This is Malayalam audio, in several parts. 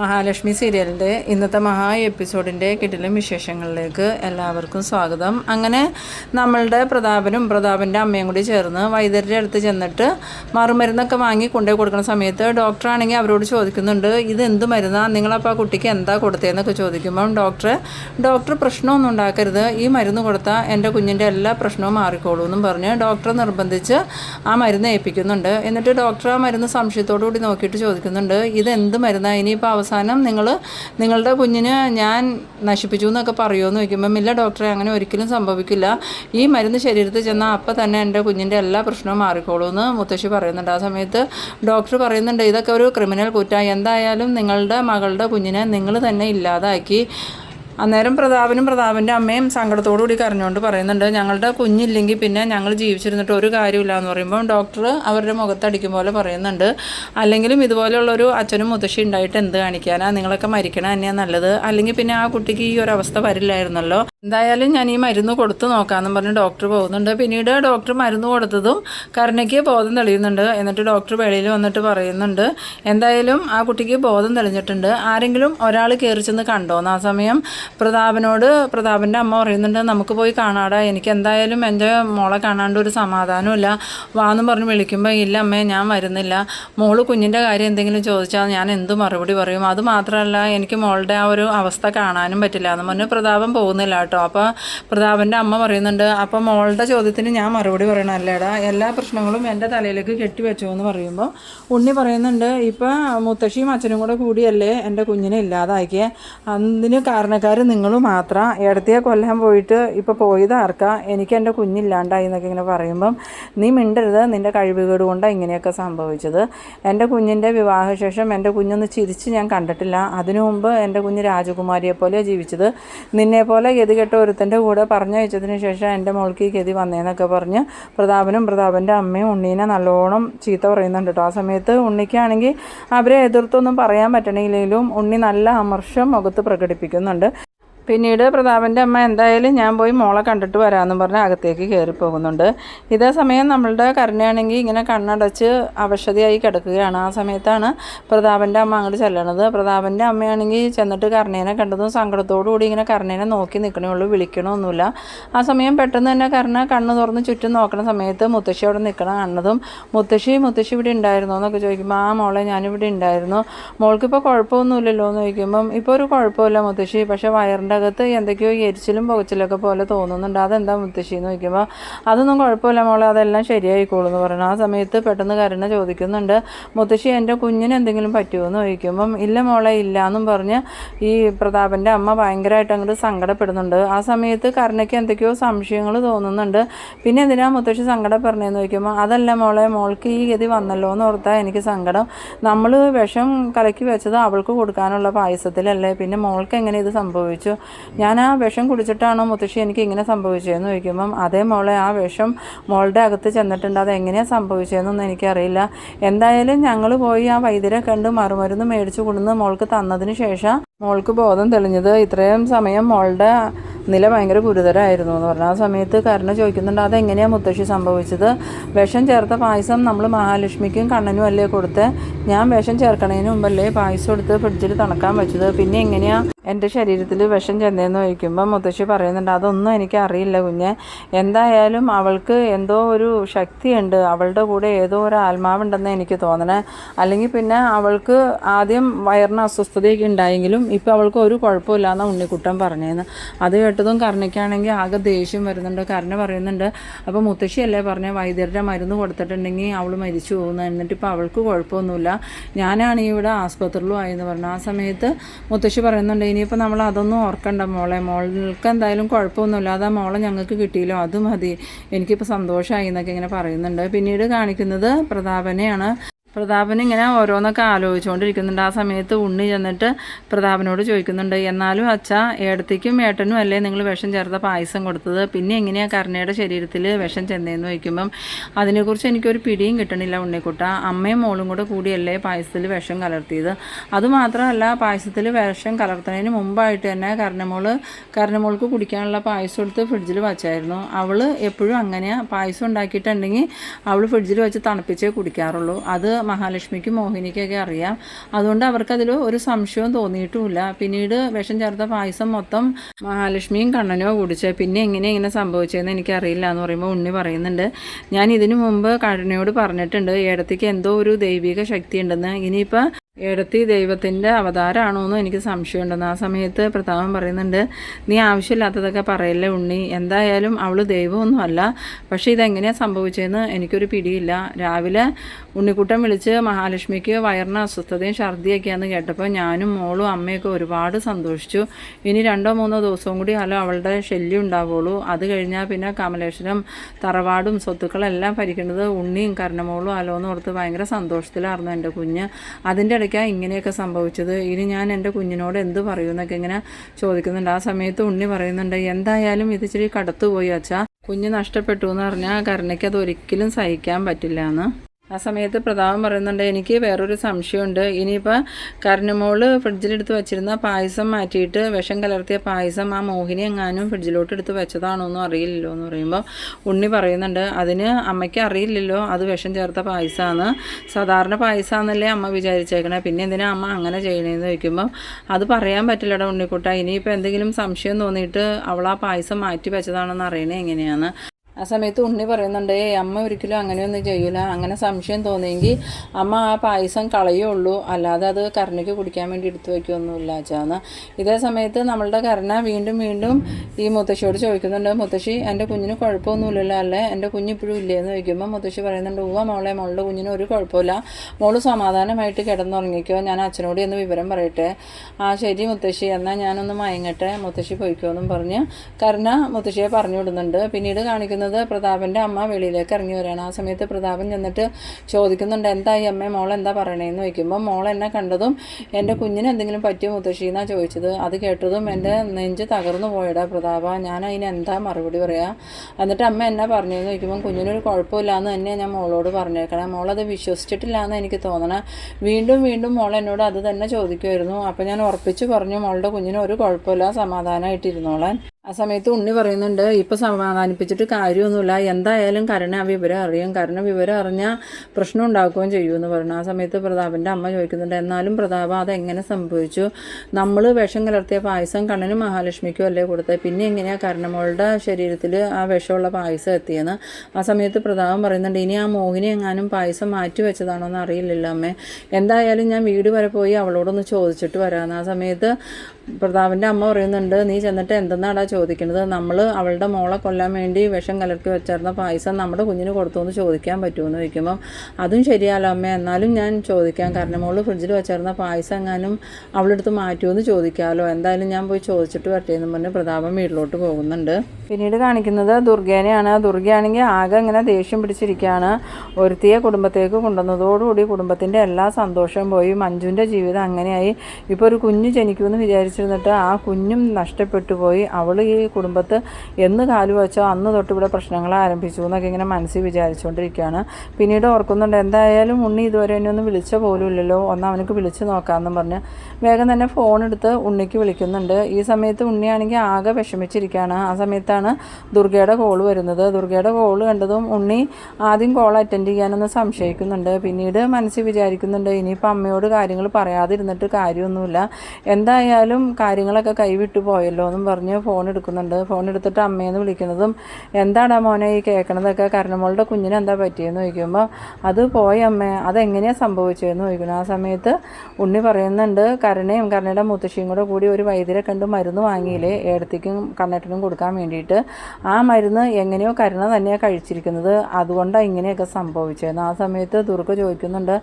മഹാലക്ഷ്മി സീരിയലിന്റെ ഇന്നത്തെ മഹാ എപ്പിസോഡിന്റെ കിടിലും വിശേഷങ്ങളിലേക്ക് എല്ലാവർക്കും സ്വാഗതം. അങ്ങനെ നമ്മളുടെ പ്രതാപനും പ്രതാപന്റെ അമ്മയും കൂടി ചേർന്ന് വൈദ്യരുടെ അടുത്ത് ചെന്നിട്ട് മറുമരുന്നൊക്കെ വാങ്ങി കൊണ്ടുപോയി കൊടുക്കുന്ന സമയത്ത് ഡോക്ടറാണെങ്കിൽ അവരോട് ചോദിക്കുന്നുണ്ട് ഇത് എന്ത് മരുന്നാണ് നിങ്ങളപ്പോൾ ആ കുട്ടിക്ക് എന്താ കൊടുത്തതെന്നൊക്കെ ചോദിക്കുമ്പം ഡോക്ടർ ഡോക്ടർ പ്രശ്നമൊന്നും ഉണ്ടാക്കരുത്. ഈ മരുന്ന് കൊടുത്താൽ എന്റെ കുഞ്ഞിന്റെ എല്ലാ പ്രശ്നവും മാറിക്കോളൂ എന്നും പറഞ്ഞ് ഡോക്ടറെ നിർബന്ധിച്ച് ആ മരുന്ന് ഏൽപ്പിക്കുന്നുണ്ട്. എന്നിട്ട് ഡോക്ടർ ആ മരുന്ന് സംശയത്തോടു കൂടി നോക്കിയിട്ട് ചോദിക്കുന്നുണ്ട് ഇത് എന്ത് മരുന്നാണ് ഇനിയിപ്പോൾ അവസാനം നിങ്ങൾ നിങ്ങളുടെ കുഞ്ഞിന് ഞാൻ നശിപ്പിച്ചു എന്നൊക്കെ പറയുമോ എന്ന് ചോദിക്കുമ്പം ഇല്ല ഡോക്ടറെ അങ്ങനെ ഒരിക്കലും സംഭവിക്കില്ല. ഈ മരുന്ന് ശരീരത്തിൽ ചെന്നാൽ അപ്പം തന്നെ എന്റെ കുഞ്ഞിന്റെ എല്ലാ പ്രശ്നവും മാറിക്കോളൂ എന്ന് മുത്തശ്ശി പറയുന്നുണ്ട്. ആ സമയത്ത് ഡോക്ടർ പറയുന്നുണ്ട് ഇതൊക്കെ ഒരു ക്രിമിനൽ കുറ്റം. എന്തായാലും നിങ്ങളുടെ മകളുടെ കുഞ്ഞിനെ നിങ്ങൾ തന്നെ ഇല്ലാതാക്കി. അന്നേരം പ്രതാപനും പ്രതാപന്റെ അമ്മയും സങ്കടത്തോടു കൂടി കരഞ്ഞുകൊണ്ട് പറയുന്നുണ്ട് ഞങ്ങളുടെ കുഞ്ഞില്ലെങ്കിൽ പിന്നെ ഞങ്ങൾ ജീവിച്ചിരുന്നിട്ട് ഒരു കാര്യമില്ല എന്ന് പറയുമ്പോൾ ഡോക്ടർ അവരുടെ മുഖത്തടിക്കും പോലെ പറയുന്നുണ്ട്. അല്ലെങ്കിലും ഇതുപോലെയുള്ളൊരു അച്ഛനും മുത്തശ്ശി ഉണ്ടായിട്ട് എന്ത് കാണിക്കാനാ? നിങ്ങളൊക്കെ മരിക്കണം തന്നെയാണ് നല്ലത്. അല്ലെങ്കിൽ പിന്നെ ആ കുട്ടിക്ക് ഈ ഒരു അവസ്ഥ വരില്ലായിരുന്നല്ലോ. എന്തായാലും ഞാൻ ഈ മരുന്ന് കൊടുത്തു നോക്കാമെന്നും പറഞ്ഞ് ഡോക്ടർ പോകുന്നുണ്ട്. പിന്നീട് ഡോക്ടർ മരുന്ന് കൊടുത്തതും കരുണയ്ക്ക് ബോധം തെളിയുന്നുണ്ട് എന്നിട്ട് ഡോക്ടർ വെളിയിൽ വന്നിട്ട് പറയുന്നുണ്ട്. എന്തായാലും ആ കുട്ടിക്ക് ബോധം തെളിഞ്ഞിട്ടുണ്ട്. ആരെങ്കിലും ഒരാൾ കയറി ചെന്ന് കണ്ടോന്ന്. ആ സമയം പ്രതാപനോട് പ്രതാപന്റെ അമ്മ പറയുന്നുണ്ട് നമുക്ക് പോയി കാണാടാ. എനിക്ക് എന്തായാലും എന്റെ മോളെ കാണാണ്ട് ഒരു സമാധാനമില്ല വാന്നും പറഞ്ഞ് വിളിക്കുമ്പോൾ ഇല്ല അമ്മേ ഞാൻ വരുന്നില്ല. മോൾ കുഞ്ഞിന്റെ കാര്യം എന്തെങ്കിലും ചോദിച്ചാൽ ഞാൻ എന്ത് മറുപടി പറയും? അത് മാത്രമല്ല എനിക്ക് മോളുടെ ആ ഒരു അവസ്ഥ കാണാനും പറ്റില്ല എന്ന് പറഞ്ഞ് പ്രതാപം പോകുന്നില്ല കേട്ടോ. അപ്പോൾ പ്രതാപന്റെ അമ്മ പറയുന്നുണ്ട് അപ്പോൾ മോളുടെ ചോദ്യത്തിന് ഞാൻ മറുപടി പറയണം അല്ലേടാ? എല്ലാ പ്രശ്നങ്ങളും എന്റെ തലയിലേക്ക് കെട്ടിവെച്ചു എന്ന് പറയുമ്പോൾ ഉണ്ണി പറയുന്നുണ്ട് ഇപ്പം മുത്തശ്ശിയും അച്ഛനും കൂടെ കൂടിയല്ലേ എന്റെ കുഞ്ഞിനെ ഇല്ലാതാക്കിയ? അതിന് കാരണക്കാർ നിങ്ങൾ മാത്രം. ഇടത്തിയെ കൊല്ലം പോയിട്ട് ഇപ്പോൾ പോയത് ആർക്കാ? എനിക്ക് എന്റെ കുഞ്ഞില്ലാണ്ടായി എന്നൊക്കെ ഇങ്ങനെ പറയുമ്പം നീ മിണ്ടരുത്. നിന്റെ കഴിവുകേട് കൊണ്ടാണ് ഇങ്ങനെയൊക്കെ സംഭവിച്ചത്. എന്റെ കുഞ്ഞിന്റെ വിവാഹശേഷം എന്റെ കുഞ്ഞൊന്ന് ചിരിച്ച് ഞാൻ കണ്ടിട്ടില്ല. അതിനു മുമ്പ് എന്റെ കുഞ്ഞ് രാജകുമാരിയെ പോലെ ജീവിച്ചത്. നിന്നെ പോലെ ഗതികെട്ട ഒരുത്തന്റെ കൂടെ പറഞ്ഞയച്ചതിന് ശേഷം എന്റെ മോൾക്ക് ഈ ഗതി വന്നേന്നൊക്കെ പറഞ്ഞ് പ്രതാപനും പ്രതാപന്റെ അമ്മയും ഉണ്ണീനെ നല്ലോണം ചീത്ത പറയുന്നുണ്ട് കേട്ടോ ആ സമയത്ത് ഉണ്ണിക്കാണെങ്കിൽ അവരെ എതിർത്തൊന്നും പറയാൻ പറ്റണില്ലെങ്കിലും ഉണ്ണി നല്ല അമർഷം മുഖത്ത് പ്രകടിപ്പിക്കുന്നുണ്ട്. പിന്നീട് പ്രതാപന്റെ അമ്മ എന്തായാലും ഞാൻ പോയി മോളെ കണ്ടിട്ട് വരാമെന്ന് പറഞ്ഞ് അകത്തേക്ക് കയറി പോകുന്നുണ്ട്. ഇതേ സമയം നമ്മളുടെ കരുണയാണെങ്കിൽ ഇങ്ങനെ കണ്ണടച്ച് അവശതയായി കിടക്കുകയാണ്. ആ സമയത്താണ് പ്രതാപന്റെ അമ്മ അങ്ങോട്ട് ചെല്ലണത്. പ്രതാപന്റെ അമ്മയാണെങ്കിൽ ചെന്നിട്ട് കരുണേനെ കണ്ടതും സങ്കടത്തോടു കൂടി ഇങ്ങനെ കരുണേനെ നോക്കി നിൽക്കണേ ഉള്ളൂ വിളിക്കണമൊന്നുമില്ല ആ സമയം പെട്ടെന്ന് തന്നെ കരുണ കണ്ണ് തുറന്ന് ചുറ്റും നോക്കുന്ന സമയത്ത് മുത്തശ്ശി അവിടെ നിൽക്കണം കാണുന്നതും മുത്തശ്ശി മുത്തശ്ശി ഇവിടെ ഉണ്ടായിരുന്നോ? എന്നൊക്കെ ചോദിക്കുമ്പോൾ ആ മോളെ ഞാനിവിടെ ഉണ്ടായിരുന്നു. മോൾക്കിപ്പോൾ കുഴപ്പമൊന്നുമില്ലല്ലോ എന്ന് ചോദിക്കുമ്പം ഇപ്പോൾ ഒരു കുഴപ്പമില്ല മുത്തശ്ശി പക്ഷേ വയറിന്റെ അകത്ത് എന്തൊക്കെയോ എരിച്ചിലും പുകച്ചിലൊക്കെ പോലെ തോന്നുന്നുണ്ട്. അതെന്താ മുത്തശ്ശി എന്ന് ചോദിക്കുമ്പോൾ അതൊന്നും കുഴപ്പമില്ല മോളെ അതെല്ലാം ശരിയായിക്കോളൂ എന്ന് പറഞ്ഞു ആ സമയത്ത് പെട്ടെന്ന് കരുണ ചോദിക്കുന്നുണ്ട് മുത്തശ്ശി എന്റെ കുഞ്ഞിന് എന്തെങ്കിലും പറ്റുമോ എന്ന് ചോദിക്കുമ്പം ഇല്ല മോളെ ഇല്ല എന്നും പറഞ്ഞ് ഈ പ്രതാപന്റെ അമ്മ ഭയങ്കരമായിട്ട് അങ്ങോട്ട് സങ്കടപ്പെടുന്നുണ്ട്. ആ സമയത്ത് കരുണയ്ക്ക് എന്തൊക്കെയോ സംശയങ്ങൾ തോന്നുന്നുണ്ട്. പിന്നെ എന്തിനാ മുത്തശ്ശി സങ്കടപ്പെടണേന്ന് ചോദിക്കുമ്പോൾ അതല്ല മോളെ മോൾക്ക് ഈ ഗതി വന്നല്ലോ എന്ന് ഓർത്താൽ എനിക്ക് സങ്കടം. നമ്മൾ വിഷം കലക്കി വെച്ചത് അവൾക്ക് കൊടുക്കാനുള്ള പായസത്തിലല്ലേ. പിന്നെ മോൾക്ക് എങ്ങനെ ഇത് സംഭവിച്ചു? ഞാൻ ആ വിഷം കുടിച്ചിട്ടാണോ മുത്തശ്ശി എനിക്ക് ഇങ്ങനെ സംഭവിച്ചതെന്ന് ചോദിക്കുമ്പം അതേ മോളെ ആ വിഷം മോളുടെ അകത്ത് ചെന്നിട്ടുണ്ട്. അത് എങ്ങനെയാണ് സംഭവിച്ചതെന്നൊന്നും എനിക്കറിയില്ല. എന്തായാലും ഞങ്ങൾ പോയി ആ വൈദ്യരെ കണ്ട് മറുമരുന്ന് മേടിച്ചു കൊടുന്ന് മോൾക്ക് തന്നതിന് ശേഷം മോൾക്ക് ബോധം തെളിഞ്ഞത് ഇത്രയും സമയം മോളുടെ നില ഭയങ്കര ഗുരുതരമായിരുന്നു എന്ന് പറഞ്ഞു. ആ സമയത്ത് കരുണ ചോദിക്കുന്നുണ്ട് അതെങ്ങനെയാണ് മുത്തശ്ശി സംഭവിച്ചത്? വിഷം ചേർത്ത പായസം നമ്മൾ മഹാലക്ഷ്മിക്കും കണ്ണനും അല്ലേ കൊടുത്ത്? ഞാൻ വിഷം ചേർക്കണതിന് മുമ്പല്ലേ പായസം എടുത്ത് ഫ്രിഡ്ജിൽ തണക്കാൻ വെച്ചത്. പിന്നെ എങ്ങനെയാണ് എന്റെ ശരീരത്തിൽ വിഷം ചെന്നതെന്ന് ചോദിക്കുമ്പോൾ മുത്തശ്ശി പറയുന്നുണ്ട് അതൊന്നും എനിക്ക് അറിയില്ല കുഞ്ഞെ. എന്തായാലും അവൾക്ക് എന്തോ ഒരു ശക്തിയുണ്ട്. അവളുടെ കൂടെ ഏതോ ഒരു ആത്മാവുണ്ടെന്ന് എനിക്ക് തോന്നണേ. അല്ലെങ്കിൽ പിന്നെ അവൾക്ക് ആദ്യം വയറിന് അസ്വസ്ഥതയൊക്കെ ഉണ്ടായെങ്കിലും ഇപ്പോൾ അവൾക്ക് ഒരു കുഴപ്പമില്ല എന്നാണ് ഉണ്ണിക്കുട്ടൻ പറഞ്ഞേന്ന്. അത് കേട്ടതും കരുണയ്ക്കാണെങ്കിൽ ആകെ ദേഷ്യം വരുന്നുണ്ട്. കരുണ പറയുന്നുണ്ട് അപ്പോൾ മുത്തശ്ശിയല്ലേ പറഞ്ഞ വൈദ്യരുടെ മരുന്ന് കൊടുത്തിട്ടുണ്ടെങ്കിൽ അവൾ മരിച്ചു പോകുന്നു. എന്നിട്ട് ഇപ്പോൾ അവൾക്ക് കുഴപ്പമൊന്നുമില്ല. ഞാനാണ് ഇവിടെ ആസ്പത്രിയിലും ആയെന്ന് പറഞ്ഞു. ആ സമയത്ത് മുത്തശ്ശി പറയുന്നുണ്ട് ഇനിയിപ്പോൾ നമ്മൾ അതൊന്നും ഓർക്കണ്ട മോളെ. മോൾക്ക് എന്തായാലും കുഴപ്പമൊന്നുമില്ല. അതാ മോളെ ഞങ്ങൾക്ക് കിട്ടിയല്ലോ. അത് മതി. എനിക്കിപ്പോൾ സന്തോഷമായി എന്നൊക്കെ ഇങ്ങനെ പറയുന്നുണ്ട്. പിന്നീട് കാണിക്കുന്നത് പ്രതാപനെയാണ്. പ്രതാപൻ ഇങ്ങനെ ഓരോന്നൊക്കെ ആലോചിച്ചുകൊണ്ടിരിക്കുന്നുണ്ട്. ആ സമയത്ത് ഉണ്ണി ചെന്നിട്ട് പ്രതാപനോട് ചോദിക്കുന്നുണ്ട് എന്നാലും അച്ഛ ഏടത്തേക്കും ഏട്ടനും അല്ലേ നിങ്ങൾ വിഷം ചേർത്ത പായസം കൊടുത്തത്? പിന്നെ എങ്ങനെയാണ് കരുണയുടെ ശരീരത്തിൽ വിഷം ചെന്നതെന്ന് ചോദിക്കുമ്പം അതിനെക്കുറിച്ച് എനിക്കൊരു പിടിയും കിട്ടണില്ല ഉണ്ണിക്കുട്ട. അമ്മയും മോളും കൂടെ കൂടിയല്ലേ പായസത്തിൽ വിഷം കലർത്തിയത്? അതുമാത്രമല്ല പായസത്തിൽ വിഷം കലർത്തുന്നതിന് മുമ്പായിട്ട് തന്നെ കരുണമോൾ കർണമോൾക്ക് കുടിക്കാനുള്ള പായസം എടുത്ത് ഫ്രിഡ്ജിൽ വച്ചായിരുന്നു. അവൾ എപ്പോഴും അങ്ങനെയാണ് പായസം ഉണ്ടാക്കിയിട്ടുണ്ടെങ്കിൽ അവൾ ഫ്രിഡ്ജിൽ വെച്ച് തണുപ്പിച്ചേ കുടിക്കാറുള്ളൂ. അത് മഹാലക്ഷ്മിക്കും മോഹിനിക്കൊക്കെ അറിയാം. അതുകൊണ്ട് അവർക്കതിൽ ഒരു സംശയവും തോന്നിയിട്ടുമില്ല. പിന്നീട് വിഷം ചേർത്ത പായസം മൊത്തം മഹാലക്ഷ്മിയും കണ്ണനോ കുടിച്ച് പിന്നെ എങ്ങനെ ഇങ്ങനെ സംഭവിച്ചതെന്ന് എനിക്കറിയില്ല എന്ന് പറയുമ്പോൾ ഉണ്ണി പറയുന്നുണ്ട്. ഞാൻ ഇതിനു മുമ്പ് കണ്ണനോട് പറഞ്ഞിട്ടുണ്ട് ഏടത്തേക്ക് എന്തോ ഒരു ദൈവിക ശക്തി ഉണ്ടെന്ന് ഇനിയിപ്പോൾ ഏടത്തി ദൈവത്തിന്റെ അവതാരമാണോ എന്ന് എനിക്ക് സംശയമുണ്ടെന്ന് ആ സമയത്ത് പ്രതാപൻ പറയുന്നുണ്ട് നീ ആവശ്യമില്ലാത്തതൊക്കെ പറയല്ലേ ഉണ്ണി. എന്തായാലും അവൾ ദൈവമൊന്നും അല്ല പക്ഷേ ഇതെങ്ങനെയാണ് സംഭവിച്ചതെന്ന് എനിക്കൊരു പിടിയില്ല. രാവിലെ ഉണ്ണിക്കുട്ടൻ വിളിച്ച് മഹാലക്ഷ്മിക്ക് വയറിന് അസ്വസ്ഥതയും ഛർദിയൊക്കെയാണെന്ന് കേട്ടപ്പോൾ ഞാനും മോളും അമ്മയൊക്കെ ഒരുപാട് സന്തോഷിച്ചു. ഇനി രണ്ടോ മൂന്നോ ദിവസവും കൂടി അല്ല അവളുടെ ശല്യം ഉണ്ടാവുള്ളൂ. അത് കഴിഞ്ഞാൽ പിന്നെ കമലേശ്വരം തറവാടും സ്വത്തുക്കളെല്ലാം ഭരിക്കുന്നത് ഉണ്ണിയും കരണമോളും അല്ലോ എന്ന് ഓർത്ത് ഭയങ്കര സന്തോഷത്തിലായിരുന്നു എന്റെ കുഞ്ഞ്. അതിന്റെ ഇടയ്ക്കാണ് ഇങ്ങനെയൊക്കെ സംഭവിച്ചത്. ഇനി ഞാൻ എന്റെ കുഞ്ഞിനോട് എന്ത് പറയുമെന്നൊക്കെ ഇങ്ങനെ ചോദിക്കുന്നുണ്ട്. ആ സമയത്ത് ഉണ്ണി പറയുന്നുണ്ട് എന്തായാലും ഇത് ഇച്ചിരി കടത്തുപോയി അച്ഛാ. കുഞ്ഞ് നഷ്ടപ്പെട്ടു എന്ന് പറഞ്ഞാൽ കരുണയ്ക്ക് അത് ഒരിക്കലും സഹിക്കാൻ പറ്റില്ല എന്ന്. ആ സമയത്ത് പ്രതാപം പറയുന്നുണ്ട് എനിക്ക് വേറൊരു സംശയമുണ്ട്. ഇനിയിപ്പോൾ കരുണമോൾ ഫ്രിഡ്ജിലെടുത്ത് വെച്ചിരുന്ന പായസം മാറ്റിയിട്ട് വിഷം കലർത്തിയ പായസം ആ മോഹിനി എങ്ങാനും ഫ്രിഡ്ജിലോട്ട് എടുത്ത് വെച്ചതാണോ എന്നും അറിയില്ലല്ലോ എന്ന് പറയുമ്പോൾ ഉണ്ണി പറയുന്നുണ്ട് അതിന് അമ്മയ്ക്ക് അറിയില്ലല്ലോ. അത് വിഷം ചേർത്ത പായസമാണ് സാധാരണ പായസമാണെന്നല്ലേ അമ്മ വിചാരിച്ചേക്കണേ. പിന്നെ എന്തിനാ അമ്മ അങ്ങനെ ചെയ്യണേന്ന് ചോദിക്കുമ്പോൾ അത് പറയാൻ പറ്റില്ലടാ ഉണ്ണിക്കുട്ട. ഇനിയിപ്പോൾ എന്തെങ്കിലും സംശയം തോന്നിയിട്ട് അവൾ ആ പായസം മാറ്റി വെച്ചതാണെന്ന് അറിയണേ എങ്ങനെയാണ് ആ സമയത്ത് ഉണ്ണി പറയുന്നുണ്ട് ഏ അമ്മ ഒരിക്കലും അങ്ങനെയൊന്നും ചെയ്യൂല. അങ്ങനെ സംശയം തോന്നിയെങ്കിൽ അമ്മ ആ പായസം കളയുള്ളൂ. അല്ലാതെ അത് കരുണയ്ക്ക് കുടിക്കാൻ വേണ്ടി എടുത്തു വയ്ക്കുകയൊന്നുമില്ല അച്ചാന്ന് ഇതേ സമയത്ത് നമ്മളുടെ കരുണ വീണ്ടും വീണ്ടും ഈ മുത്തശ്ശിയോട് ചോദിക്കുന്നുണ്ട് മുത്തശ്ശി എന്റെ കുഞ്ഞിന് കുഴപ്പമൊന്നുമില്ലല്ലോ അല്ലേ? എന്റെ കുഞ്ഞ് ഇപ്പോഴും ഇല്ലേന്ന് ചോദിക്കുമ്പോൾ മുത്തശ്ശി പറയുന്നുണ്ട് ഉവ്വ മോളെ മോളുടെ കുഞ്ഞിന് ഒരു കുഴപ്പമില്ല. മോൾ സമാധാനമായിട്ട് കിടന്നുറങ്ങിക്കോ. ഞാൻ അച്ഛനോട് എന്ന് വിവരം പറയട്ടെ. ആ ശരി മുത്തശ്ശി എന്നാൽ ഞാനൊന്ന് മയങ്ങട്ടെ. മുത്തശ്ശി പോയിക്കോ എന്നും പറഞ്ഞ് കരുണ മുത്തശ്ശിയെ പറഞ്ഞു വിടുന്നുണ്ട്. പിന്നീട് കാണിക്കുന്നത് പറയുന്നത് പ്രതാപന്റെ അമ്മ വെളിയിലേക്ക് ഇറങ്ങി വരികയാണ്. ആ സമയത്ത് പ്രതാപൻ ചെന്നിട്ട് ചോദിക്കുന്നുണ്ട് എന്തായി അമ്മേ മോൾ എന്താ പറയണേന്ന്? ചോദിക്കുമ്പോൾ മോൾ എന്നെ കണ്ടതും എന്റെ കുഞ്ഞിന് എന്തെങ്കിലും പറ്റിയോ മുത്തശ്ശീന്നാണ് ചോദിച്ചത്. അത് കേട്ടതും എന്റെ നെഞ്ച് തകർന്നു പോയടാ പ്രതാപ. ഞാൻ അതിന് എന്താ മറുപടി പറയാ? എന്നിട്ട് അമ്മ എന്നെ പറഞ്ഞതെന്ന് ചോദിക്കുമ്പോൾ കുഞ്ഞിനൊരു കുഴപ്പമില്ലാന്ന് തന്നെ ഞാൻ മോളോട് പറഞ്ഞേക്കണം. മോളത് വിശ്വസിച്ചിട്ടില്ല എന്ന് എനിക്ക് തോന്നണം. വീണ്ടും വീണ്ടും മോൾ എന്നോട് അത് തന്നെ ചോദിക്കുമായിരുന്നു അപ്പോൾ ഞാൻ ഉറപ്പിച്ച് പറഞ്ഞു മോളുടെ കുഞ്ഞിന് ഒരു കുഴപ്പമില്ല സമാധാനമായിട്ടിരുന്നോളാൻ ആ സമയത്ത് ഉണ്ണി പറയുന്നുണ്ട് ഇപ്പം സമാധാനിപ്പിച്ചിട്ട് കാര്യമൊന്നുമില്ല. എന്തായാലും കരണ ആ വിവരം അറിയും. കരണ വിവരം അറിഞ്ഞാൽ പ്രശ്നം ഉണ്ടാക്കുകയും ചെയ്യുമെന്ന് പറഞ്ഞു. ആ സമയത്ത് പ്രതാപന്റെ അമ്മ ചോദിക്കുന്നുണ്ട് എന്നാലും പ്രതാപ അതെങ്ങനെ സംഭവിച്ചു? നമ്മൾ വിഷം കലർത്തിയ പായസം കണ്ണനും മഹാലക്ഷ്മിക്കും അല്ലേ കൊടുത്തത്? പിന്നെ എങ്ങനെയാണ് കരണമോളുടെ ശരീരത്തിൽ ആ വിഷമുള്ള പായസം എത്തിയെന്ന്? ആ സമയത്ത് പ്രതാപൻ പറയുന്നുണ്ട് ഇനി ആ മോഹിനി എങ്ങാനും പായസം മാറ്റി വെച്ചതാണോ എന്ന് അറിയില്ലല്ലോ അമ്മേ. എന്തായാലും ഞാൻ വീട് വരെ പോയി അവളോടൊന്ന് ചോദിച്ചിട്ട് വരാമെന്ന് ആ സമയത്ത് പ്രതാപന്റെ അമ്മ പറയുന്നുണ്ട് നീ ചെന്നിട്ട് എന്തെന്നാടാ ചോദിക്കുന്നത്. നമ്മൾ അവളുടെ മോളെ കൊല്ലാൻ വേണ്ടി വിഷം കലർത്തി വെച്ചിരുന്ന പായസം നമ്മുടെ കുഞ്ഞിന് കൊടുത്തു എന്ന് ചോദിക്കാൻ പറ്റുമെന്ന് ചോദിക്കുമ്പം അതും ശരിയാലോ അമ്മ? എന്നാലും ഞാൻ ചോദിക്കാം. കാരണം മോൾ ഫ്രിഡ്ജിൽ വെച്ചിരുന്ന പായസം എങ്ങാനും അവളെടുത്ത് മാറ്റുമെന്ന് ചോദിക്കാമല്ലോ എന്തായാലും ഞാൻ പോയി ചോദിച്ചിട്ട് വരട്ടെ എന്ന് പറഞ്ഞ് പ്രതാപം വീട്ടിലോട്ട് പോകുന്നുണ്ട്. പിന്നീട് കാണിക്കുന്നത് ദുർഗേനെയാണ്. ദുർഗയാണെങ്കിൽ ആകെ ഇങ്ങനെ ദേഷ്യം പിടിച്ചിരിക്കുകയാണ്. ഒരുത്തിയെ കുടുംബത്തേക്ക് കൊണ്ടുവന്നതോടുകൂടി കുടുംബത്തിന്റെ എല്ലാ സന്തോഷവും പോയി. മഞ്ജുവിന്റെ ജീവിതം അങ്ങനെയായി. ഇപ്പോൾ ഒരു കുഞ്ഞ് ജനിക്കുമെന്ന് വിചാരിച്ചിരുന്നിട്ട് ആ കുഞ്ഞും നഷ്ടപ്പെട്ടു പോയി. അവൾ ഈ കുടുംബത്ത് എന്ന് കാലു വെച്ചോ അന്ന് തൊട്ട് ഇവിടെ പ്രശ്നങ്ങൾ ആരംഭിച്ചു എന്നൊക്കെ ഇങ്ങനെ മനസ്സിൽ വിചാരിച്ചുകൊണ്ടിരിക്കുകയാണ്. പിന്നീട് ഓർക്കുന്നുണ്ട് എന്തായാലും ഉണ്ണി ഇതുവരെ എന്നെ ഒന്ന് വിളിച്ച പോലും ഇല്ലല്ലോ ഒന്ന് അവനക്ക് വിളിച്ച് നോക്കാമെന്നും പറഞ്ഞ് വേഗം തന്നെ ഫോൺ എടുത്ത് ഉണ്ണിക്ക് വിളിക്കുന്നുണ്ട്. ഈ സമയത്ത് ഉണ്ണിയാണെങ്കിൽ ആകെ വിഷമിച്ചിരിക്കുകയാണ്. ആ സമയത്താണ് ദുർഗയുടെ കോൾ വരുന്നത്. ദുർഗയുടെ കോൾ കണ്ടതും ഉണ്ണി ആദ്യം കോൾ അറ്റൻഡ് ചെയ്യാനൊന്ന് സംശയിക്കുന്നുണ്ട്. പിന്നീട് മനസ്സിൽ വിചാരിക്കുന്നുണ്ട് ഇനിയിപ്പോൾ അമ്മയോട് കാര്യങ്ങൾ പറയാതിരുന്നിട്ട് കാര്യമൊന്നുമില്ല. എന്തായാലും കാര്യങ്ങളൊക്കെ കൈവിട്ടു പോയല്ലോ എന്നും പറഞ്ഞ് ഫോൺ എടുക്കുന്നുണ്ട്. ഫോൺ എടുത്തിട്ട് അമ്മയെന്ന് വിളിക്കുന്നതും എന്താണ് മോനെ ഈ കേൾക്കണതൊക്കെ കരണമോളുടെ കുഞ്ഞിന് എന്താ പറ്റിയെന്ന് ചോദിക്കുമ്പോൾ അത് പോയി അമ്മേ അതെങ്ങനെയാണ് സംഭവിച്ചതെന്ന് ചോദിക്കുന്നു. ആ സമയത്ത് ഉണ്ണി പറയുന്നുണ്ട് കരുണയും കരുണയുടെ മുത്തശ്ശിയും കൂടെ കൂടി ഒരു വൈദ്യരെ കണ്ട് മരുന്ന് വാങ്ങിയില്ലേ? ഏടത്തേക്കും കണ്ണേട്ടനും കൊടുക്കാൻ വേണ്ടിയിട്ട്. ആ മരുന്ന് എങ്ങനെയോ കരുണ തന്നെയാണ് കഴിച്ചിരിക്കുന്നത്. അതുകൊണ്ടാണ് ഇങ്ങനെയൊക്കെ സംഭവിച്ചതെന്ന്. ആ സമയത്ത് ദുർഗ ചോദിക്കുന്നുണ്ട്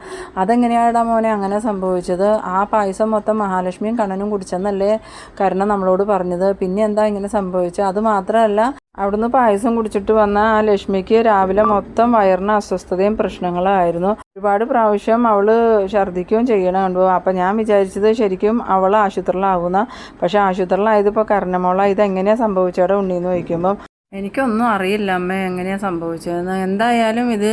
അതെങ്ങനെയാടാ മോനെ അങ്ങനെ സംഭവിച്ചത്? ആ പായസം മൊത്തം മഹാലക്ഷ്മിയും കണ്ണനും കുടിച്ചെന്നല്ലേ കരുണ നമ്മളോട് പറഞ്ഞത്? പിന്നെ എന്താ ഇങ്ങനെ സംഭവിച്ചത് അത് മാത്രമല്ല അവിടുന്ന് പായസം കുടിച്ചിട്ട് വന്ന ആ ലക്ഷ്മിക്ക് രാവിലെ മൊത്തം വയറിന് അസ്വസ്ഥതയും പ്രശ്നങ്ങളായിരുന്നു. ഒരുപാട് പ്രാവശ്യം അവൾ ഛർദ്ദിക്കുകയും ചെയ്യണമുണ്ട് അപ്പൊ ഞാൻ വിചാരിച്ചത് ശരിക്കും അവൾ ആശുപത്രിയിലാവുന്ന പക്ഷെ ആശുപത്രിയിലായത് ഇപ്പൊ കരണമോള ഇതെങ്ങനെയാണ് സംഭവിച്ചവിടെ ഉണ്ണീന്ന് ചോദിക്കുമ്പം എനിക്കൊന്നും അറിയില്ല അമ്മ എങ്ങനെയാണ് സംഭവിച്ചതെന്ന്. എന്തായാലും ഇത്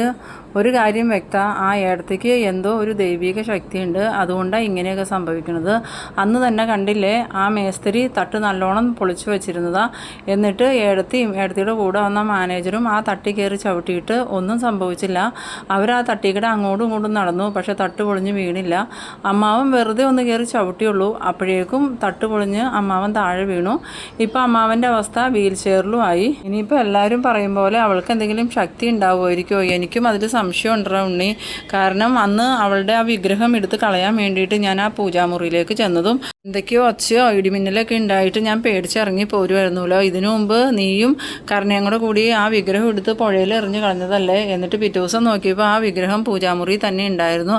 ഒരു കാര്യം വ്യക്ത ആ ഏടത്തേക്ക് എന്തോ ഒരു ദൈവിക ശക്തിയുണ്ട്. അതുകൊണ്ടാണ് ഇങ്ങനെയൊക്കെ സംഭവിക്കുന്നത്. അന്ന് തന്നെ കണ്ടില്ലേ ആ മേസ്തിരി തട്ട് നല്ലോണം പൊളിച്ചു വെച്ചിരുന്നതാ. എന്നിട്ട് ഏടത്തിയും ഏടത്തിയുടെ കൂടെ വന്ന മാനേജറും ആ തട്ടി കയറി ചവിട്ടിയിട്ട് ഒന്നും സംഭവിച്ചില്ല. അവർ ആ തട്ടിക്കട അങ്ങോട്ടും ഇങ്ങോട്ടും നടന്നു പക്ഷേ തട്ട് പൊളിഞ്ഞ് വീണില്ല. അമ്മാവൻ വെറുതെ ഒന്ന് കയറി ചവിട്ടിയുള്ളൂ. അപ്പോഴേക്കും തട്ട് പൊളിഞ്ഞ് അമ്മാവൻ താഴെ വീണു. ഇപ്പോൾ അമ്മാവന്റെ അവസ്ഥ വീൽ ചെയറിലും ആയി. ഇനിയിപ്പോൾ എല്ലാവരും പറയും പോലെ അവൾക്ക് എന്തെങ്കിലും ശക്തി ഉണ്ടാവുമായിരിക്കുമോ എനിക്കും അതിൽ സംശയം ഉണ്ടോ ഉണ്ണി. കാരണം അന്ന് അവളുടെ ആ വിഗ്രഹം എടുത്ത് കളയാൻ വേണ്ടിയിട്ട് ഞാൻ ആ പൂജാമുറിയിലേക്ക് ചെന്നതും എന്തൊക്കെയോ ഒച്ചയോ ഇടിമിന്നലൊക്കെ ഉണ്ടായിട്ട് ഞാൻ പേടിച്ചിറങ്ങി പോരുമായിരുന്നല്ലോ ഇതിനു മുമ്പ് നീയും കർണയും കൂടെ കൂടി ആ വിഗ്രഹം എടുത്ത് പുഴയിൽ എറിഞ്ഞു കളഞ്ഞതല്ലേ? എന്നിട്ട് പിറ്റേ ദിവസം നോക്കിയപ്പോൾ ആ വിഗ്രഹം പൂജാമുറി തന്നെ ഉണ്ടായിരുന്നു.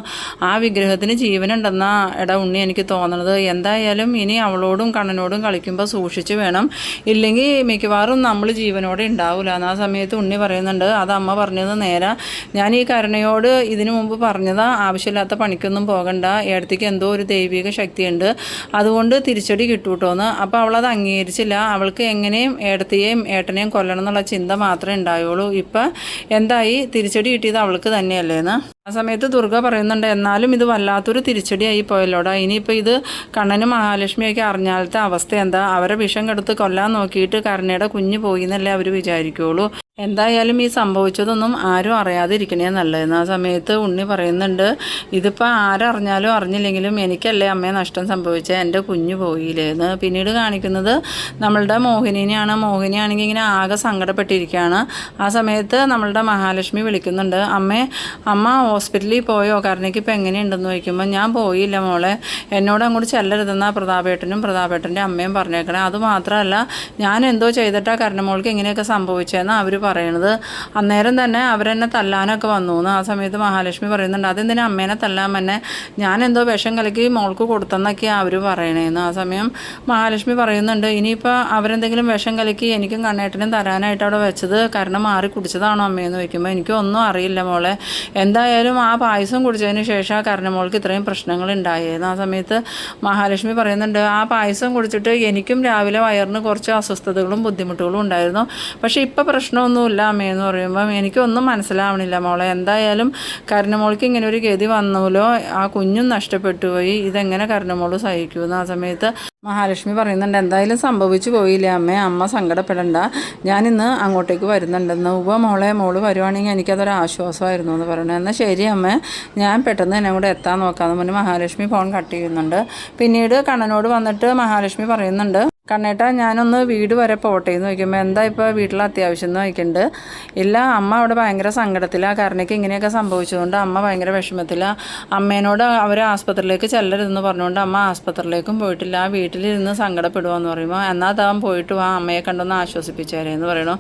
ആ വിഗ്രഹത്തിന് ജീവനുണ്ടെന്ന എടാ ഉണ്ണി എനിക്ക് തോന്നണത്. എന്തായാലും ഇനി അവളോടും കണ്ണനോടും കളിക്കുമ്പോൾ സൂക്ഷിച്ച് വേണം. ഇല്ലെങ്കിൽ മിക്കവാറും നമ്മൾ ജീവനോടെ ഉണ്ടാവില്ല ആ സമയത്ത് ഉണ്ണി പറയുന്നുണ്ട് അത് അമ്മ പറഞ്ഞത് നേരെ. ഞാൻ ഈ കരുണയോട് ഇതിനു മുമ്പ് പറഞ്ഞതാ. ആവശ്യമില്ലാത്ത പണിക്കൊന്നും പോകണ്ട. ഏടത്തേക്ക് എന്തോ ഒരു ദൈവിക ശക്തിയുണ്ട്. അതുകൊണ്ട് തിരിച്ചടി കിട്ടൂട്ടോന്ന്. അപ്പോൾ അവളത് അംഗീകരിച്ചില്ല. അവൾക്ക് എങ്ങനെയും ഏടത്തെയും ഏട്ടനെയും കൊല്ലണം എന്നുള്ള ചിന്ത മാത്രമേ ഉണ്ടായുള്ളൂ. ഇപ്പം എന്തായി? തിരിച്ചടി കിട്ടിയത് അവൾക്ക് തന്നെയല്ലേന്ന്. ആ സമയത്ത് ദുർഗ പറയുന്നുണ്ട് എന്നാലും ഇത് വല്ലാത്തൊരു തിരിച്ചടിയായി പോയല്ലോടാ. ഇനിയിപ്പോൾ ഇത് കണ്ണനും മഹാലക്ഷ്മിയൊക്കെ അറിഞ്ഞാലത്തെ അവസ്ഥ എന്താ? അവരെ വിഷം കെടുത്ത് കൊല്ലാൻ നോക്കിയിട്ട് കരുണയുടെ കുഞ്ഞ് പോയി എന്നല്ലേ അവർ വിചാരിക്കുള്ളൂ. എന്തായാലും ഈ സംഭവിച്ചതൊന്നും ആരും അറിയാതിരിക്കണേ നല്ലതെന്ന്. ആ സമയത്ത് ഉണ്ണി പറയുന്നുണ്ട് ഇതിപ്പോൾ ആരറിഞ്ഞാലും അറിഞ്ഞില്ലെങ്കിലും എനിക്കല്ലേ അമ്മയെ നഷ്ടം സംഭവിച്ചത് എന്റെ കുഞ്ഞു പോയില്ലേ? എന്ന് പിന്നീട് കാണിക്കുന്നത് നമ്മളുടെ മോഹിനിയാണ് മോഹിനിയാണെങ്കിൽ ഇങ്ങനെ ആകെ സങ്കടപ്പെട്ടിരിക്കുകയാണ്. ആ സമയത്ത് നമ്മളുടെ മഹാലക്ഷ്മി വിളിക്കുന്നുണ്ട് അമ്മേ അമ്മ ഹോസ്പിറ്റലിൽ പോയോ? കാരണക്ക് ഇപ്പം എങ്ങനെയുണ്ടെന്ന് ചോദിക്കുമ്പോൾ ഞാൻ പോയില്ല മോളെ. എന്നോട് അങ്ങോട്ട് ചെല്ലരുതെന്ന പ്രതാപേട്ടനും പ്രതാപേട്ടന്റെ അമ്മയും പറഞ്ഞേക്കണേ. അതുമാത്രമല്ല ഞാൻ എന്തോ ചെയ്തിട്ടാ കരണമോൾക്ക് ഇങ്ങനെയൊക്കെ സംഭവിച്ചതെന്ന് അവർ പറയണത്. അന്നേരം തന്നെ അവരെന്നെ തല്ലാനൊക്കെ വന്നു എന്ന് ആ സമയത്ത് മഹാലക്ഷ്മി പറയുന്നുണ്ട് അതെന്തിനാ അമ്മേനെ തല്ലാൻ തന്നെ ഞാൻ എന്തോ വിഷം കലക്കി മോൾക്ക് കൊടുത്തെന്നൊക്കെയാണ് അവർ പറയണേന്ന്. ആ സമയം മഹാലക്ഷ്മി പറയുന്നുണ്ട് ഇനിയിപ്പോൾ അവരെന്തെങ്കിലും വിഷം കലക്കി എനിക്കും കണ്ണേട്ടനും തരാനായിട്ട് അവിടെ വെച്ചത് കാരണം മാറി കുടിച്ചതാണോ അമ്മയെന്ന് വയ്ക്കുമ്പോൾ എനിക്കൊന്നും അറിയില്ല മോളെ. എന്തായാലും ആ പായസം കുടിച്ചതിന് ശേഷം ആ കരണമോൾക്ക് ഇത്രയും പ്രശ്നങ്ങൾ ഉണ്ടായിരുന്നു ആ സമയത്ത് മഹാലക്ഷ്മി പറയുന്നുണ്ട് ആ പായസം കുടിച്ചിട്ട് എനിക്കും രാവിലെ വയറിന് കുറച്ച് അസ്വസ്ഥതകളും ബുദ്ധിമുട്ടുകളും ഉണ്ടായിരുന്നു. പക്ഷേ ഇപ്പോൾ പ്രശ്നമൊന്നുമില്ല അമ്മയെന്ന് പറയുമ്പം എനിക്കൊന്നും മനസ്സിലാവണില്ല മോളെ. എന്തായാലും കരുണമോൾക്ക് ഇങ്ങനെ ഒരു ഗതി വന്നല്ലോ ആ കുഞ്ഞും നഷ്ടപ്പെട്ടു പോയി. ഇതെങ്ങനെ കരുണമോൾ സഹിക്കുമെന്ന് ആ സമയത്ത് മഹാലക്ഷ്മി പറയുന്നുണ്ട് എന്തായാലും സംഭവിച്ചു പോയില്ല അമ്മേ? അമ്മ സങ്കടപ്പെടണ്ട. ഞാനിന്ന് അങ്ങോട്ടേക്ക് വരുന്നുണ്ടെന്ന്. ഉവ മോളെ മോൾ വരുവാണെങ്കിൽ എനിക്കതൊരു ആശ്വാസമായിരുന്നു എന്ന് പറയണത് എന്നാൽ ശരി അമ്മ. ഞാൻ പെട്ടെന്ന് എന്നെ കൂടെ എത്താൻ നോക്കാമെന്ന് പറഞ്ഞ് മഹാലക്ഷ്മി ഫോൺ കട്ട് ചെയ്യുന്നുണ്ട്. പിന്നീട് കണ്ണനോട് വന്നിട്ട് മഹാലക്ഷ്മി പറയുന്നുണ്ട് കണ്ണേട്ടാ ഞാനൊന്ന് വീട് വരെ പോട്ടെ എന്ന് ചോദിക്കുമ്പോൾ എന്താ ഇപ്പോൾ വീട്ടിൽ അത്യാവശ്യം എന്ന് ചോദിക്കുന്നുണ്ട് ഇല്ല അമ്മ അവിടെ ഭയങ്കര സങ്കടത്തിലാണ് കാരണക്ക് ഇങ്ങനെയൊക്കെ സംഭവിച്ചതുകൊണ്ട് അമ്മ ഭയങ്കര വിഷമത്തിലാണ് അമ്മേനോട് അവർ ആസ്പത്രിയിലേക്ക് ചെല്ലരുതെന്ന് പറഞ്ഞുകൊണ്ട് അമ്മ ആസ്പത്രിയിലേക്കും പോയിട്ടില്ല. ആ വീട്ടിലിരുന്ന് സങ്കടപ്പെടുവാന്ന് പറയുമ്പോൾ എന്നാൽ താൻ പോയിട്ട് വാ. അമ്മയെ കണ്ടൊന്ന് ആശ്വസിപ്പിച്ചേരെ എന്ന് പറയണു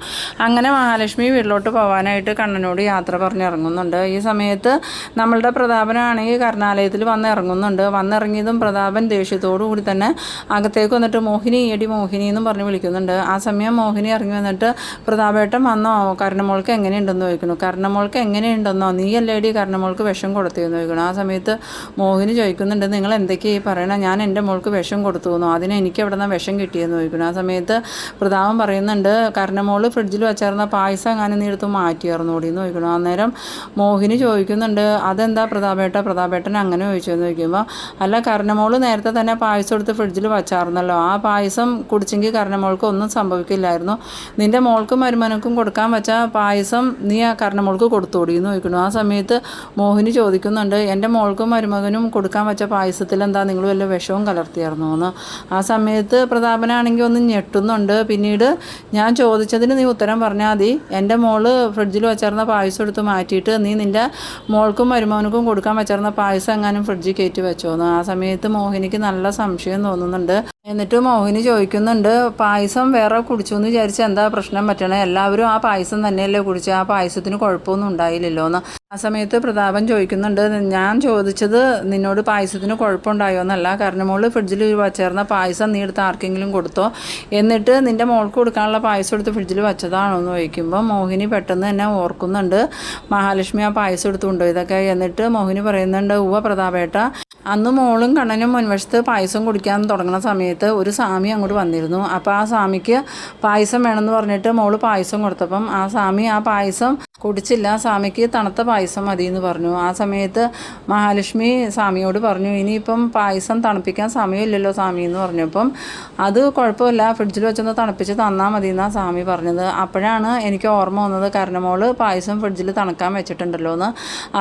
അങ്ങനെ മഹാലക്ഷ്മി വീട്ടിലോട്ട് പോകാനായിട്ട് കണ്ണനോട് യാത്ര പറഞ്ഞ് ഇറങ്ങുന്നുണ്ട്. ഈ സമയത്ത് നമ്മളുടെ പ്രതാപനാണെങ്കിൽ കർണാലയത്തിൽ വന്ന് ഇറങ്ങുന്നുണ്ട്. വന്നിറങ്ങിയതും പ്രതാപൻ ദേഷ്യത്തോടു കൂടി തന്നെ അകത്തേക്ക് വന്നിട്ട് മോഹിനി എടി മോഹിനി എന്നും പറഞ്ഞ് വിളിക്കുന്നുണ്ട്. ആ സമയം മോഹിനി ഇറങ്ങി വന്നിട്ട് പ്രതാപേട്ടൻ വന്നോ? കർണമോൾക്ക് എങ്ങനെയുണ്ടെന്ന് ചോദിക്കുന്നു. കർണമോൾക്ക് എങ്ങനെയുണ്ടെന്നോ? നീ അല്ലേ എടി കർണമോൾക്ക് വിഷം കൊടുത്തിരുന്നു ചോദിക്കുന്നു. ആ സമയത്ത് മോഹിനി ചോദിക്കുന്നുണ്ട് നിങ്ങൾ എന്തൊക്കെയാണ് ഈ പറയണേ? ഞാൻ എന്റെ മോൾക്ക് വിഷം കൊടുത്തു എന്നോ. അതിന് എനിക്ക് എവിടെ നിന്ന് വിഷം കിട്ടിയെന്ന് ചോദിക്കുന്നു. ആ സമയത്ത് പ്രതാപം പറയുന്നുണ്ട് കരണമോൾ ഫ്രിഡ്ജിൽ വെച്ചിരുന്ന പായസം അങ്ങനെ നീ എടുത്ത് മാറ്റിയായിരുന്നു എന്ന് ചോദിക്കണം അന്നേരം മോഹിനി ചോദിക്കുന്നുണ്ട് അതെന്താ പ്രതാപേട്ട? പ്രതാപേട്ടൻ അങ്ങനെ ചോദിച്ചെന്ന് ചോദിക്കുമ്പോൾ അല്ല കരണമോൾ നേരത്തെ തന്നെ പായസം എടുത്ത് ഫ്രിഡ്ജിൽ വെച്ചായിരുന്നല്ലോ. ആ പായസം കുടിച്ചെങ്കിൽ കർണമോൾക്ക് ഒന്നും സംഭവിക്കില്ലായിരുന്നു. നിന്റെ മോൾക്കും മരുമനക്കും കൊടുക്കാൻ വെച്ച പായസം നീ ആ കർണമോൾക്ക് കൊടുത്തോടി എന്ന് ചോദിക്കുന്നു. ആ സമയത്ത് മോഹിനി ചോദിക്കുന്നുണ്ട് എന്റെ മോൾക്കും മരുമകനും കൊടുക്കാൻ വെച്ച പായസത്തിൽ എന്താ നിങ്ങൾ വല്ല വിഷവും കലർത്തിയായിരുന്നു? എന്ന്. ആ സമയത്ത് പ്രതാപനാണെങ്കിൽ ഒന്ന് ഞെട്ടുന്നുണ്ട്. പിന്നീട് ഞാൻ ചോദിച്ചതിന് നീ ഉത്തരം പറഞ്ഞാൽ മതി. എന്റെ മോൾ ഫ്രിഡ്ജിൽ വെച്ചിരുന്ന പായസം എടുത്ത് മാറ്റിയിട്ട് നീ നിന്റെ മോൾക്കും മരുമകനും കൊടുക്കാൻ വെച്ചിരുന്ന പായസം എങ്ങാനും ഫ്രിഡ്ജിൽ കയറ്റി വെച്ചോന്ന് ആ സമയത്ത് മോഹിനിക്ക് നല്ല സംശയം തോന്നുന്നുണ്ട്. എന്നിട്ട് മോഹിനി ചോദിക്കുന്നുണ്ട് പായസം വേറെ കുടിച്ചു എന്ന് വിചാരിച്ച് എന്താ പ്രശ്നം? പറ്റണേ എല്ലാവരും ആ പായസം തന്നെയല്ലേ കുടിച്ച ആ പായസത്തിന് കുഴപ്പമൊന്നും ഉണ്ടായില്ലല്ലോ എന്ന് ആ സമയത്ത് പ്രതാപൻ ചോദിക്കുന്നുണ്ട് ഞാൻ ചോദിച്ചത് നിന്നോട് പായസത്തിന് കുഴപ്പമുണ്ടായോ എന്നല്ല കാരണം മോൾ ഫ്രിഡ്ജിൽ വച്ചേർന്ന പായസം നീ എടുത്ത് ആർക്കെങ്കിലും കൊടുത്തോ? എന്നിട്ട് നിന്റെ മോൾക്ക് കൊടുക്കാനുള്ള പായസം എടുത്ത് ഫ്രിഡ്ജിൽ വെച്ചതാണോ എന്ന് ചോദിക്കുമ്പോൾ മോഹിനി പെട്ടെന്ന് തന്നെ ഓർക്കുന്നുണ്ട് മഹാലക്ഷ്മി ആ പായസം എടുത്തുകൊണ്ടോ ഇതൊക്കെ? എന്നിട്ട് മോഹിനി പറയുന്നുണ്ട് ഉവ പ്രതാപേട്ട അന്ന് മോളും കണ്ണനും മുൻവശത്ത് പായസം കുടിക്കാൻ തുടങ്ങുന്ന സമയത്ത് ഒരു സ്വാമി അങ്ങോട്ട് വന്നിരുന്നു. അപ്പോൾ ആ സ്വാമിക്ക് പായസം വേണമെന്ന് പറഞ്ഞിട്ട് മോൾ പായസം കൊടുത്തപ്പം ആ സ്വാമി ആ പായസം കുടിച്ചില്ല സ്വാമിക്ക് തണുത്ത പായസം മതി എന്ന് പറഞ്ഞു. ആ സമയത്ത് മഹാലക്ഷ്മി സ്വാമിയോട് പറഞ്ഞു ഇനിയിപ്പം പായസം തണുപ്പിക്കാൻ സമയമില്ലല്ലോ സ്വാമി എന്ന് പറഞ്ഞപ്പം അത് കുഴപ്പമില്ല ഫ്രിഡ്ജിൽ വെച്ചൊന്ന് തണുപ്പിച്ച് തന്നാൽ മതി എന്നാണ് സ്വാമി പറഞ്ഞത്. അപ്പോഴാണ് എനിക്ക് ഓർമ്മ വന്നത് കരണമോൾ പായസം ഫ്രിഡ്ജിൽ തണുക്കാൻ വെച്ചിട്ടുണ്ടല്ലോ എന്ന്.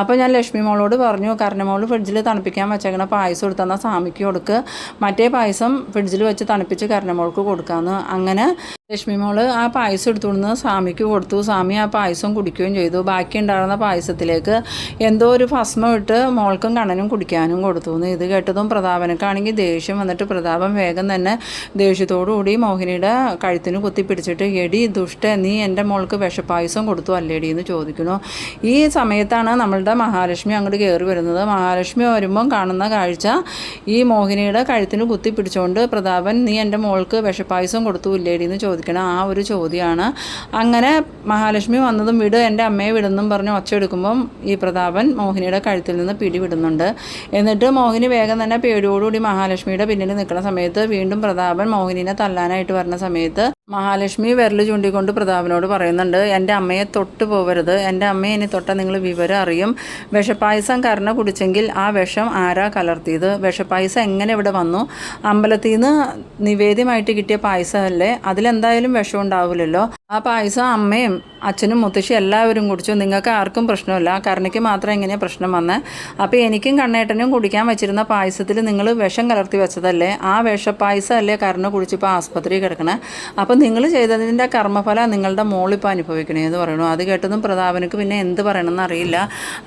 അപ്പോൾ ഞാൻ ലക്ഷ്മി മോളോട് പറഞ്ഞു കരണമോൾ ഫ്രിഡ്ജിൽ തണുപ്പിക്കാൻ വെച്ചേക്കണ പായസം എടുത്തെന്നാൽ സ്വാമിക്ക് കൊടുക്ക്. മറ്റേ പായസം ഫ്രിഡ്ജിൽ വെച്ച് തണുപ്പിച്ച് കരണമോൾക്ക് കൊടുക്കാമെന്ന് അങ്ങനെ ലക്ഷ്മി മോൾ ആ പായസം എടുത്തുകൊണ്ട് സ്വാമിക്ക് കൊടുത്തു. സ്വാമി ആ പായസം കുടിക്കുകയും ചെയ്തു. ബാക്കി ഉണ്ടായിരുന്ന പായസത്തിലേക്ക് എന്തോ ഒരു ഭസ്മം ഇട്ട് മോൾക്കും കണ്ണനും കുടിക്കാനും കൊടുത്തു. എന്ന് ഇത് കേട്ടതും പ്രതാപനക്കാണെങ്കിൽ ദേഷ്യം വന്നിട്ട് പ്രതാപം വേഗം തന്നെ ദേഷ്യത്തോടുകൂടി മോഹിനിയുടെ കഴുത്തിന് കുത്തിപ്പിടിച്ചിട്ട് എടി ദുഷ്ട നീ എന്റെ മോൾക്ക് വിഷപ്പായസം കൊടുത്തു അല്ലേടി? എന്ന് ചോദിക്കുന്നു. ഈ സമയത്താണ് നമ്മളുടെ മഹാലക്ഷ്മി അങ്ങോട്ട് കയറി വരുന്നത്. മഹാലക്ഷ്മി വരുമ്പം കാണുന്ന കാഴ്ച ഈ മോഹിനിയുടെ കഴുത്തിന് കുത്തിപ്പിടിച്ചുകൊണ്ട് പ്രതാപൻ നീ എന്റെ മോൾക്ക് വിഷപ്പായസം കൊടുത്തു ഇല്ലേടി? എന്ന് ചോദിക്കണം ആ ഒരു ചോദ്യമാണ്. അങ്ങനെ മഹാലക്ഷ്മി വന്നതും വിട് എന്റെ അമ്മയെ വിടുന്നും പറഞ്ഞ് ഒച്ച എടുക്കുമ്പം ഈ പ്രതാപൻ മോഹിനിയുടെ കഴുത്തിൽ നിന്ന് പിടി വിടുന്നുണ്ട്. എന്നിട്ട് മോഹിനി വേഗം തന്നെ പേടിയോടുകൂടി മഹാലക്ഷ്മിയുടെ പിന്നിൽ നിൽക്കുന്ന സമയത്ത് വീണ്ടും പ്രതാപൻ മോഹിനിനെ തല്ലാനായിട്ട് വരുന്ന സമയത്ത് മഹാലക്ഷ്മി വിരൽ ചൂണ്ടിക്കൊണ്ട് പ്രതാപനോട് പറയുന്നുണ്ട് എന്റെ അമ്മയെ തൊട്ട് പോവരുത്. എന്റെ അമ്മയെ ഇനി തൊട്ട നിങ്ങൾ വിവരം അറിയും. വിഷപ്പായസം കരണ കുടിച്ചെങ്കിൽ ആ വിഷം ആരാ കലർത്തിയത്? വിഷപ്പായസം എങ്ങനെ ഇവിടെ വന്നു? അമ്പലത്തിൽ നിന്ന് നിവേദ്യമായിട്ട് കിട്ടിയ പായസമല്ലേ? അതിലെന്തായാലും വിഷം ഉണ്ടാവില്ലല്ലോ. ആ പായസം അമ്മയും അച്ഛനും മുത്തശ്ശി എല്ലാവരും കുടിച്ചു. നിങ്ങൾക്ക് ആർക്കും പ്രശ്നമില്ല. കരുണയ്ക്ക് മാത്രം എങ്ങനെയാണ് പ്രശ്നം വന്നത് അപ്പോൾ എനിക്കും കണ്ണേട്ടനും കുടിക്കാൻ വെച്ചിരുന്ന പായസത്തിൽ നിങ്ങൾ വിഷം കലർത്തി വെച്ചതല്ലേ? ആ വിഷപ്പായസം അല്ലേ കരുണ കുടിച്ചിപ്പോൾ ആസ്പത്രി കിടക്കണേ. അപ്പോൾ നിങ്ങൾ ചെയ്തതിന്റെ കർമ്മഫലം നിങ്ങളുടെ മോളിപ്പോൾ അനുഭവിക്കണേ എന്ന് പറയണു അത് കേട്ടതും പ്രതാപനക്ക് പിന്നെ എന്ത് പറയണമെന്ന് അറിയില്ല.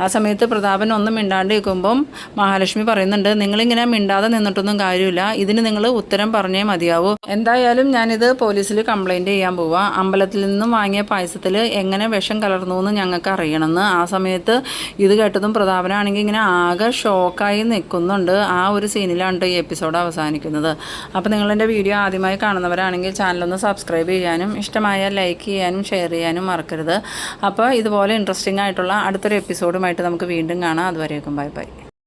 ആ സമയത്ത് പ്രതാപൻ ഒന്നും മിണ്ടാണ്ട് നിൽക്കുമ്പം മഹാലക്ഷ്മി പറയുന്നുണ്ട് നിങ്ങളിങ്ങനെ മിണ്ടാതെ നിന്നിട്ടൊന്നും കാര്യമില്ല. ഇതിന് നിങ്ങൾ ഉത്തരം പറഞ്ഞേ മതിയാവൂ. എന്തായാലും ഞാനിത് പോലീസിൽ കംപ്ലൈന്റ് ചെയ്യാൻ പോവാം. അമ്പലത്തിൽ നിന്നും വാങ്ങിയ പായസത്തിൽ എങ്ങനെ വിഷം കലർന്നു എന്ന് ഞങ്ങൾക്ക് അറിയണമെന്ന്. ആ സമയത്ത് ഇത് കേട്ടതും പ്രതാപനാണെങ്കിൽ ഇങ്ങനെ ആകെ ഷോക്കായി നിൽക്കുന്നുണ്ട്. ആ ഒരു സീനിലാണ് ഈ എപ്പിസോഡ് അവസാനിക്കുന്നത്. അപ്പോൾ നിങ്ങളെന്റെ വീഡിയോ ആദ്യമായി കാണുന്നവരാണെങ്കിൽ ചാനലൊന്ന് സബ്സ്ക്രൈബ് ചെയ്യാനും ഇഷ്ടമായാൽ ലൈക്ക് ചെയ്യാനും ഷെയർ ചെയ്യാനും മറക്കരുത്. അപ്പോൾ ഇതുപോലെ ഇൻട്രസ്റ്റിംഗ് ആയിട്ടുള്ള അടുത്തൊരു എപ്പിസോഡുമായിട്ട് നമുക്ക് വീണ്ടും കാണാം. അതുവരേക്കും ബൈ ബൈ